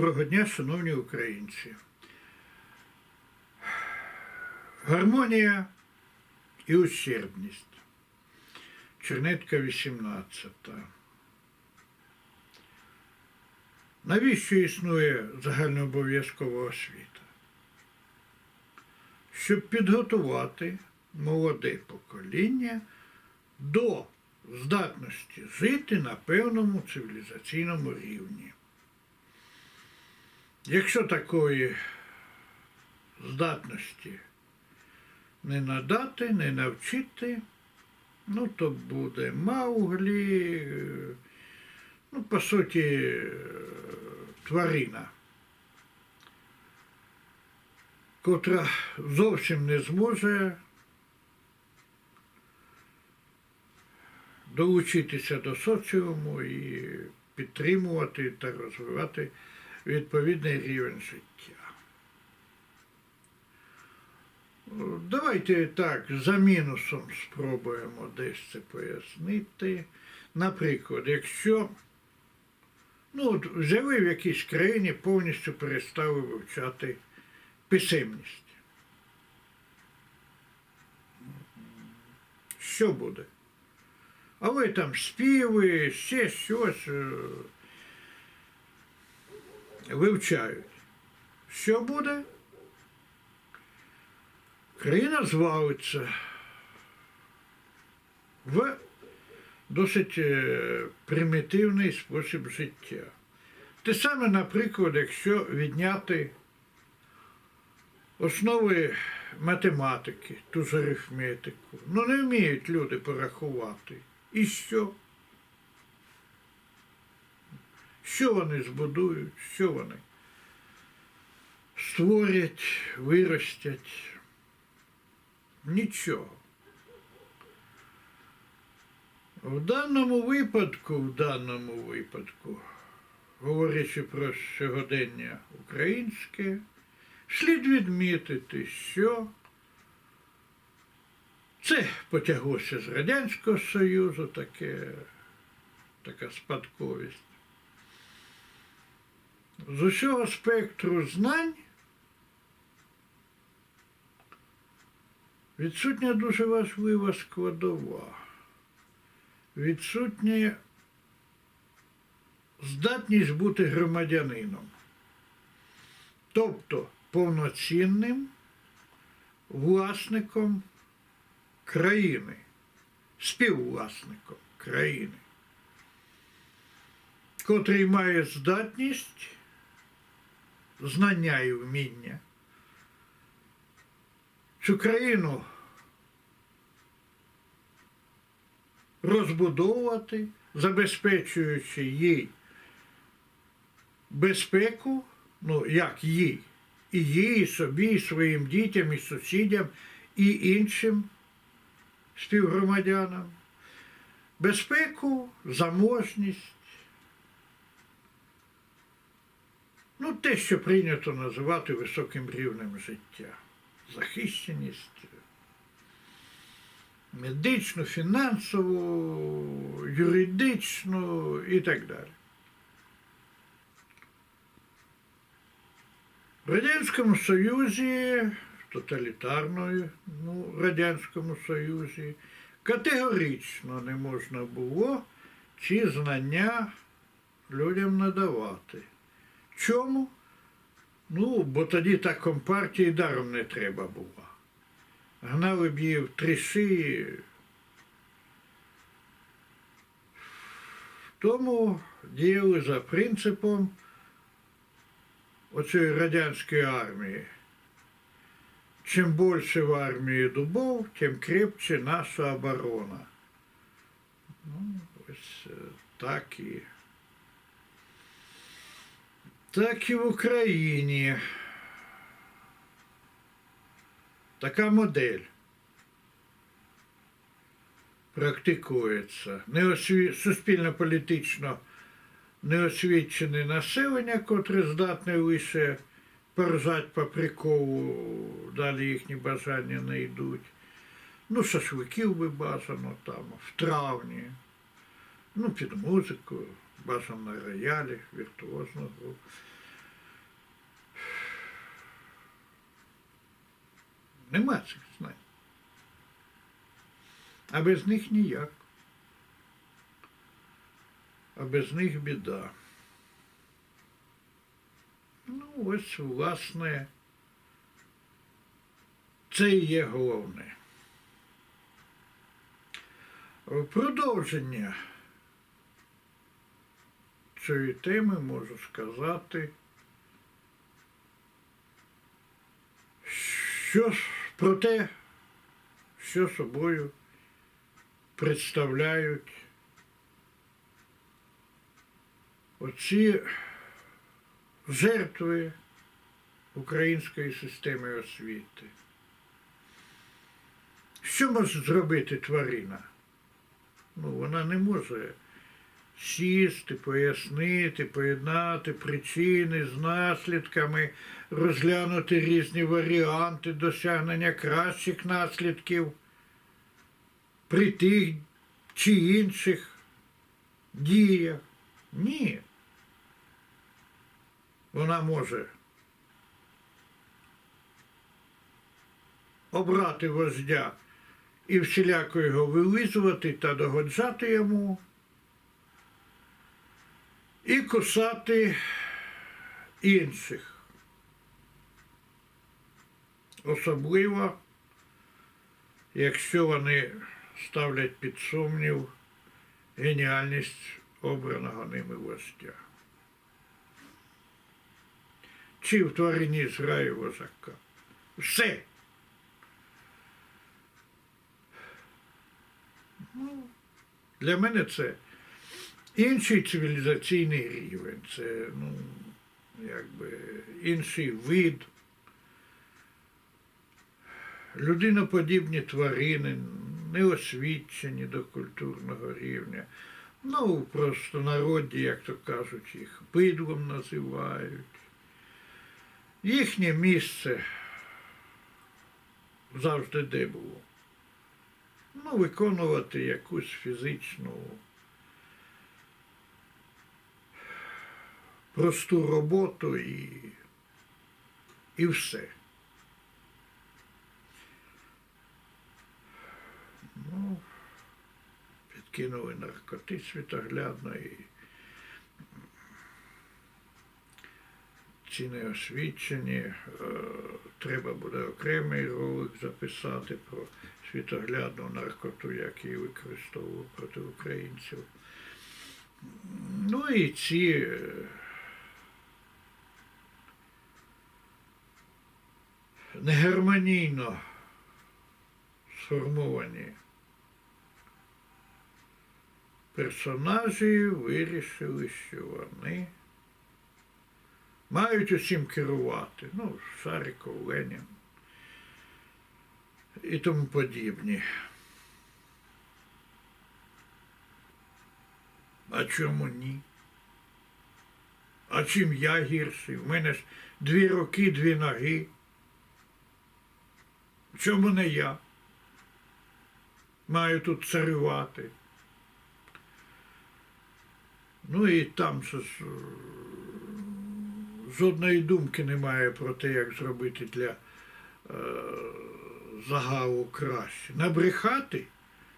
Доброго дня, шановні українці. Гармонія і ущербність. Чернетка 18. Навіщо існує загальнообов'язкова освіта? Щоб підготувати молоде покоління до здатності жити на певному цивілізаційному рівні. Якщо такої здатності не надати, не навчити, ну то буде мауглі, ну, по суті, тварина, котра зовсім не зможе долучитися до соціуму і підтримувати та розвивати відповідний рівень життя. Давайте так, за мінусом спробуємо десь це пояснити. Наприклад, якщо ну, от взяли в якійсь країні, повністю перестали вивчати писемність. Що буде? А ви там співи, ще щось е, вивчають. Що буде? Країна звалиться в досить е, примітивний спосіб життя. Те саме, наприклад, якщо відняти основи математики, ту ж арифметику. Ну, не вміють люди порахувати. І що? Що вони збудують, що вони створять, виростять? Нічого. В даному випадку, в даному випадку, говорячи про сьогодення українське, слід відмітити, що це потяглося з Радянського Союзу, таке, така спадковість. З усього спектру знань відсутня дуже важлива складова. Відсутня здатність бути громадянином, тобто повноцінним власником країни, співвласником країни, котрий має здатність, знання і вміння цю країну розбудовувати, забезпечуючи їй безпеку, ну як їй, і їй, і собі, і своїм дітям, і сусідям, і іншим співгромадянам. Безпеку, заможність. Ну, те, що прийнято називати високим рівнем життя. Захищеність медичну, фінансову, юридичну і так далі. В Радянському Союзі, тоталітарному ну, Радянському Союзі, категорично не можна було ці знання людям надавати. Чому? Ну, бо тоді так компартії даром не треба було. Гнали б її в три шиї. Тому діяли за принципом оцієї радянської армії. Чим більше в армії дубов, тим крепче наша оборона. Ну, ось е, так і. Так і в Україні. Така модель практикується. Неосві... Суспільно-політично неосвічене населення, котре здатне лише поржать по приколу, далі їхні бажання не йдуть. Ну, шашликів би бажано там, в травні. Ну, під музику, басом на роялі, віртуозно гру. Нема цих знань. А без них ніяк. А без них біда. Ну, ось, власне, це і є головне. Продовження цієї теми можу сказати, що про те, що собою представляють оці жертви української системи освіти. Що може зробити тварина? Ну, вона не може сісти, пояснити, поєднати причини з наслідками, розглянути різні варіанти досягнення кращих наслідків при тих чи інших діях. Ні. Вона може обрати вождя і всіляко його вилизувати та догоджати йому, і кусати інших. Особливо, якщо вони ставлять під сумнів геніальність обраного ними вождя. Чи в тварині зграє вожака. Все. Ну, для мене це інший цивілізаційний рівень, це ну, якби інший вид. Людиноподібні тварини, не освічені до культурного рівня. Ну, просто народі, як то кажуть, їх бидлом називають. Їхнє місце завжди де було. Ну, виконувати якусь фізичну просту роботу і, і все. Ну, підкинули наркоти світоглядно і ці неосвічені. Е, Треба буде окремий ролик записати про світоглядну наркоту, як її використовував проти українців. Ну і ці негармонійно сформовані персонажі вирішили, що вони мають усім керувати. Ну, Шариков, Ленін і тому подібні. А чому ні? А чим я гірший? У мене ж дві руки, дві ноги. Чому не я? Маю тут царювати. Ну і там е, жодної думки немає про те, як зробити для е, загалу краще. Набрехати,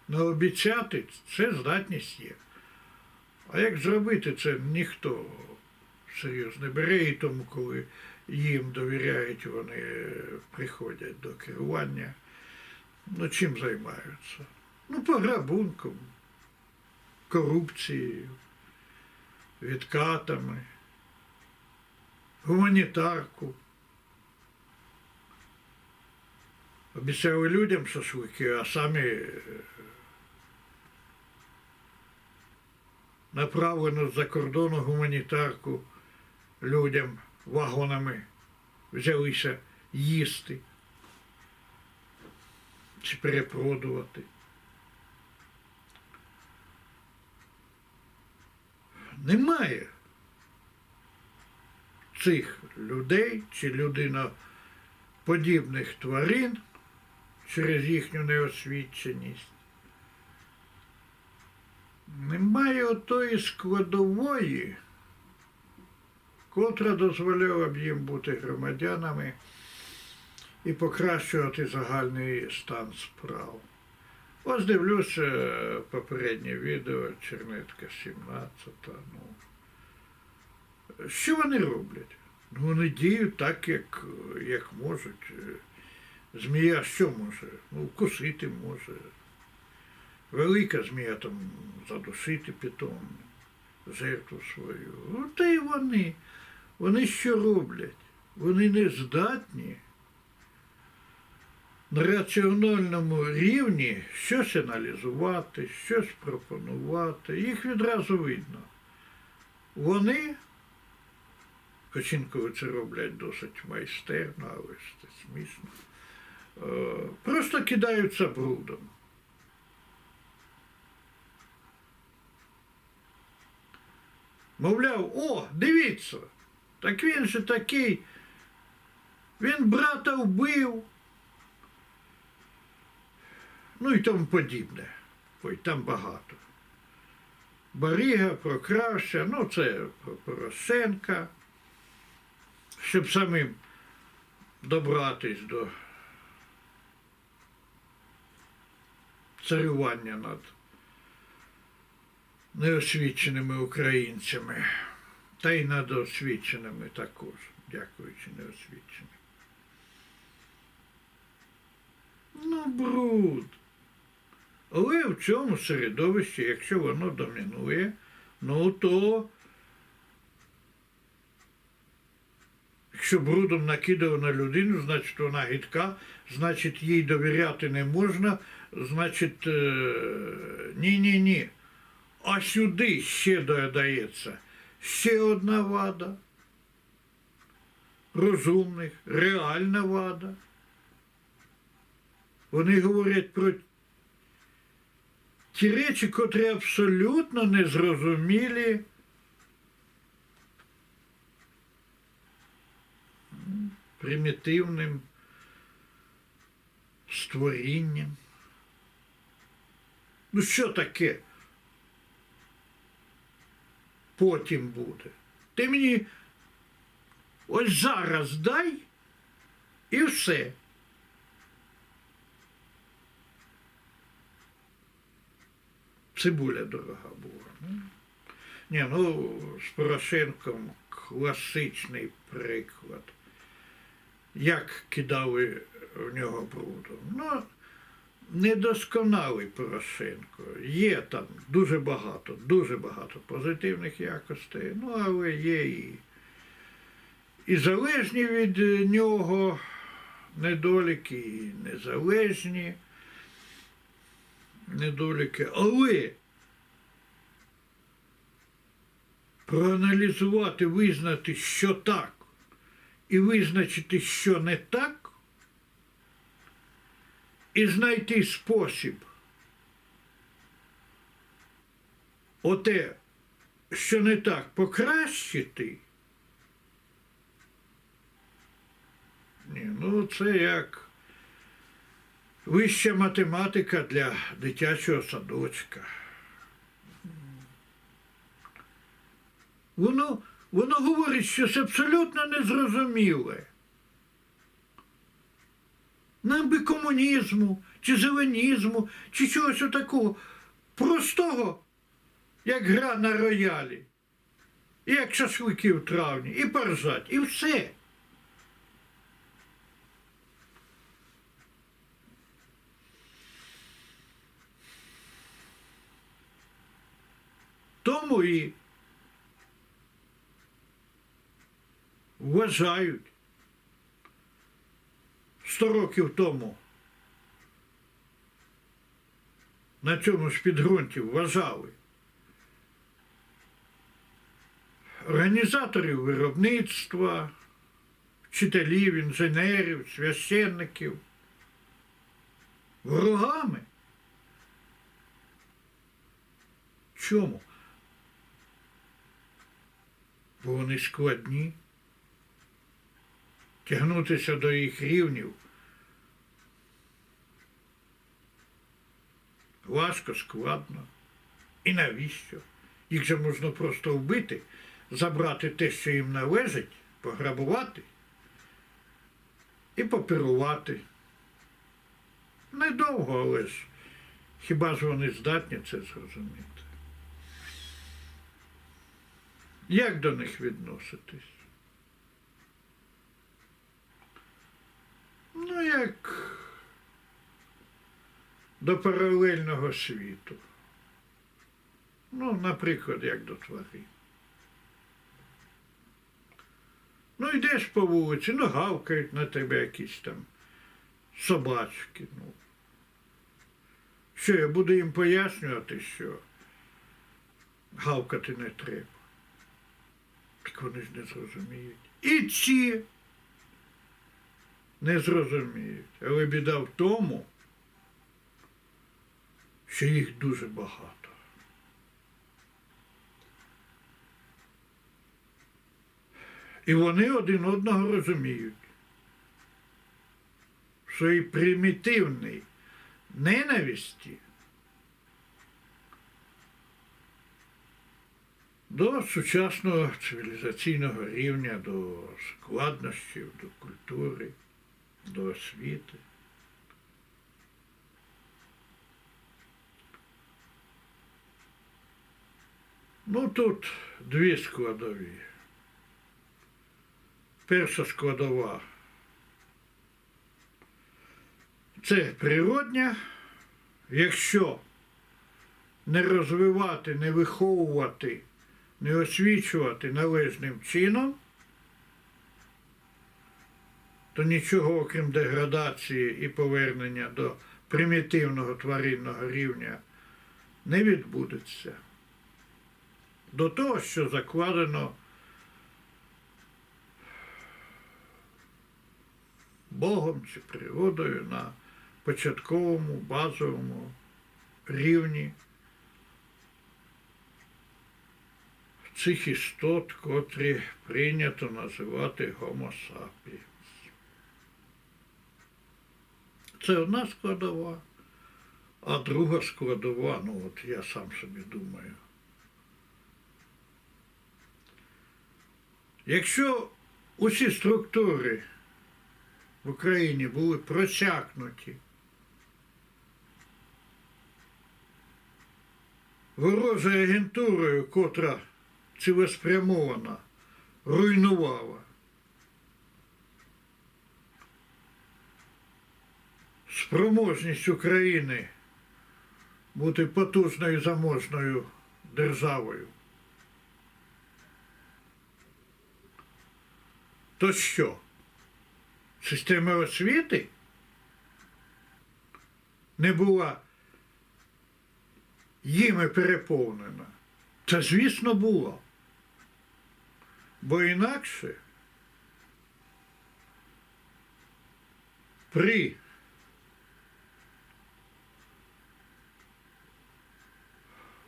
наобіцяти це здатність є. А як зробити це ніхто серйозно не бере, і тому, коли їм довіряють, вони приходять до керування. Ну, чим займаються? Ну, пограбунком, корупцією, відкатами, гуманітарку. Обіцяли людям шашлики, а самі е, направлену з-за кордону гуманітарку людям вагонами взялися їсти чи перепродувати. Немає цих людей чи людиноподібних тварин через їхню неосвіченість. Немає отої складової, котра дозволяла б їм бути громадянами і покращувати загальний стан справ. Ось дивлюся е, попереднє відео Чернетка 17. Ну. Що вони роблять? Ну, вони діють так, як, як можуть. Е, Змія що може? Ну, вкусити може. Велика змія там задушити питом, жертву свою. Ну, та й вони. Вони що роблять? Вони не здатні на раціональному рівні щось аналізувати, щось пропонувати. Їх відразу видно. Вони, хоч інколи це роблять досить майстерно, але це смішно, е, просто кидаються брудом. Мовляв, о, дивіться, так він же такий, він брата вбив. Ну і тому подібне. Ой, там багато. Баріга прокрався, ну це про Порошенка, щоб самим добратись до царювання над неосвіченими українцями, та й над освіченими також, дякуючи неосвіченим. Ну, бруд. Але в цьому середовищі, якщо воно домінує, ну то якщо брудом накидав на людину, значить вона гидка, значить їй довіряти не можна, значить е, ні-ні-ні. А сюди ще додається ще одна вада. Розумних, реальна вада. Вони говорять про ті речі, котрі абсолютно незрозумілі примітивним створінням. Ну що таке? Потім буде. Ти мені ось зараз дай і все. Цибуля дорога була. Ні, ну з Порошенком класичний приклад. Як кидали в нього брудом. Ну, недосконалий Порошенко. Є там дуже багато, дуже багато позитивних якостей, ну але є і, і залежні від нього недоліки, і незалежні недоліки. Але проаналізувати, визнати, що так, і визначити, що не так, і знайти спосіб оте, що не так, покращити. Ні, ну це як вища математика для дитячого садочка. Воно, воно говорить щось абсолютно незрозуміле. Нам би комунізму, чи зеленізму, чи чогось такого простого, як гра на роялі, і як шашлики в травні, і поржать, і все. Тому і вважають 100 років тому на цьому ж підґрунті вважали організаторів виробництва, вчителів, інженерів, священників ворогами. Чому? Бо вони складні. Тягнутися до їх рівнів важко, складно. І навіщо? Їх же можна просто вбити, забрати те, що їм належить, пограбувати. і попірувати. Недовго, але ж хіба ж вони здатні це зрозуміти? Як до них відноситись? Ну, як до паралельного світу. Ну, наприклад, як до тварин. Ну, йдеш по вулиці, ну, гавкають на тебе якісь там собачки. Ну. Що я буду їм пояснювати, що гавкати не треба. Так вони ж не зрозуміють. І ці не зрозуміють. Але біда в тому, що їх дуже багато. І вони один одного розуміють. В своїй примітивній ненависті до сучасного цивілізаційного рівня, до складнощів, до культури, до освіти. Ну тут дві складові. Перша складова це природня. Якщо не розвивати, не виховувати, не освічувати належним чином, то нічого окрім деградації і повернення до примітивного тваринного рівня не відбудеться. До того, що закладено Богом чи природою на початковому базовому рівні цих істот, котрі прийнято називати Homo sapiens. Це одна складова, а друга складова, ну от я сам собі думаю. Якщо усі структури в Україні були просякнуті ворожою агентурою, котра цілеспрямовано руйнувала. Спроможність України бути потужною заможною державою. То що? Система освіти не була їми переповнена. Це, звісно, було. Бо інакше при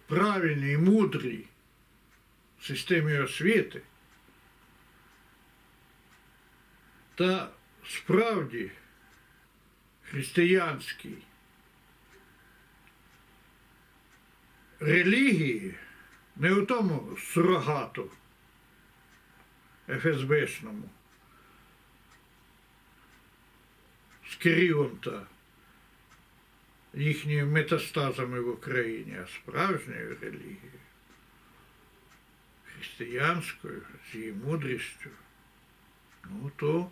правильній, мудрій системі освіти та справді християнській релігії, не у тому сурогату ФСБшному, з Кирилом та їхніми метастазами в Україні, а справжньою релігією, християнською, з її мудрістю, ну то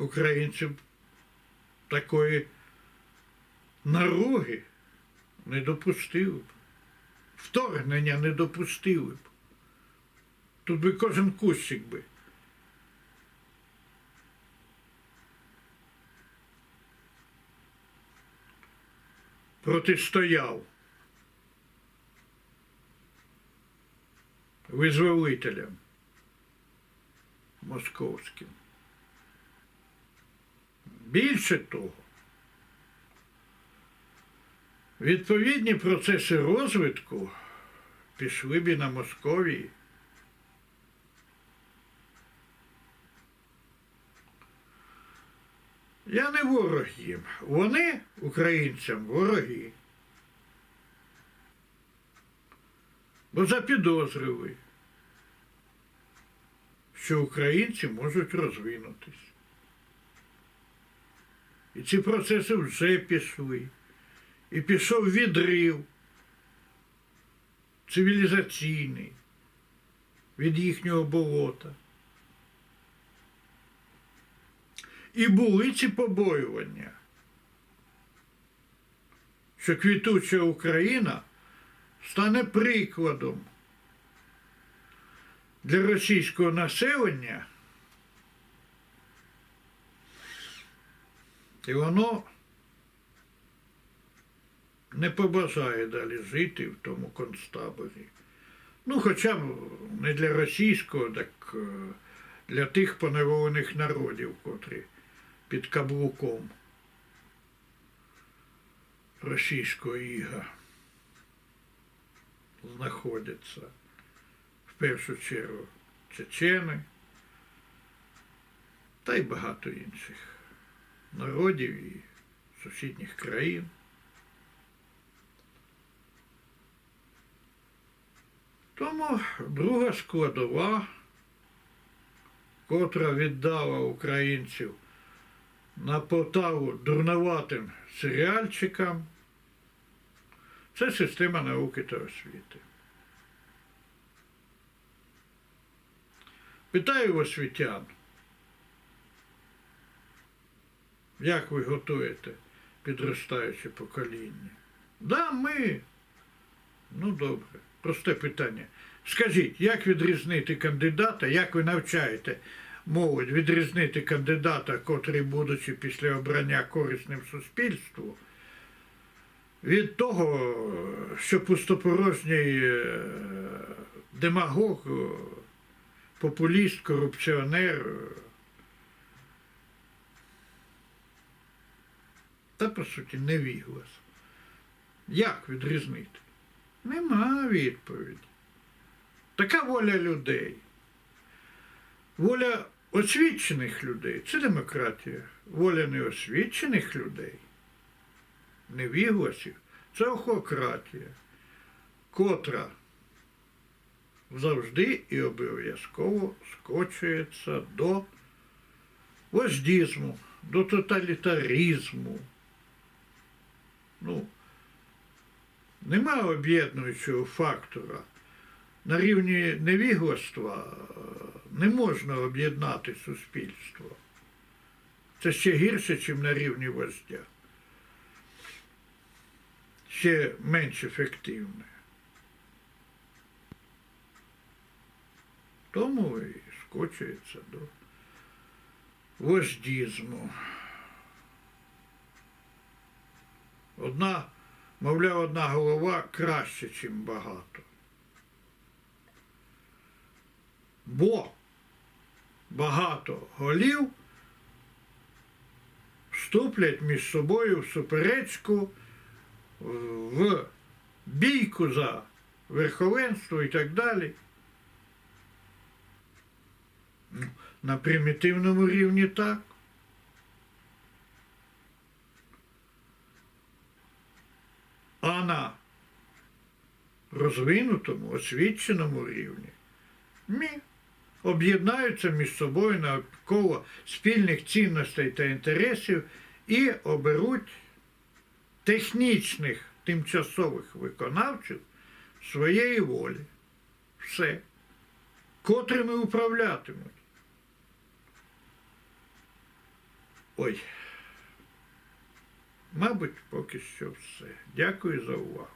українців такої наруги не допустили б. Вторгнення не допустили б. Тут би кожен кущик би. Протистояв визволителям московським. Більше того, відповідні процеси розвитку пішли б і на Московії. Я не ворог їм. Вони, українцям, вороги. Бо запідозрили, що українці можуть розвинутись. І ці процеси вже пішли. І пішов відрив цивілізаційний від їхнього болота. І були ці побоювання, що квітуча Україна стане прикладом для російського населення, і воно не побажає далі жити в тому концтаборі. Ну, хоча б не для російського, так е, для тих поневолених народів, котрі під каблуком російського іга знаходяться в першу чергу чечени та й багато інших народів і сусідніх країн. Тому друга складова, котра віддала українців на потаву дурноватим серіальчикам, це система науки та освіти. Питаю освітян, як ви готуєте підростаюче покоління? Да, ми. Ну, добре. Просте питання. Скажіть, як відрізнити кандидата, як ви навчаєте молодь відрізнити кандидата, котрий, будучи після обрання корисним суспільству, від того, що пустопорожній е, демагог, популіст, корупціонер. Та, по суті, невіглас. Як відрізнити? Нема відповіді. Така воля людей. Воля освічених людей це демократія. Воля неосвічених людей, невігласів, це охократія, котра завжди і обов'язково скочується до вождізму, до тоталітаризму. Ну, нема об'єднуючого фактора. На рівні невігластва е, не можна об'єднати суспільство. Це ще гірше, ніж на рівні вождя. Ще менш ефективне. Тому і скочується до вождізму. Одна, мовляв, одна голова краще, ніж багато. Бо багато голів вступлять між собою в суперечку, в бійку за верховенство і так далі. Ну, На примітивному рівні так. А на розвинутому, освіченому рівні ні. Об'єднаються між собою навколо спільних цінностей та інтересів і оберуть технічних тимчасових виконавців своєї волі. Все. Котрими управлятимуть. Ой. Мабуть, поки що все. Дякую за увагу.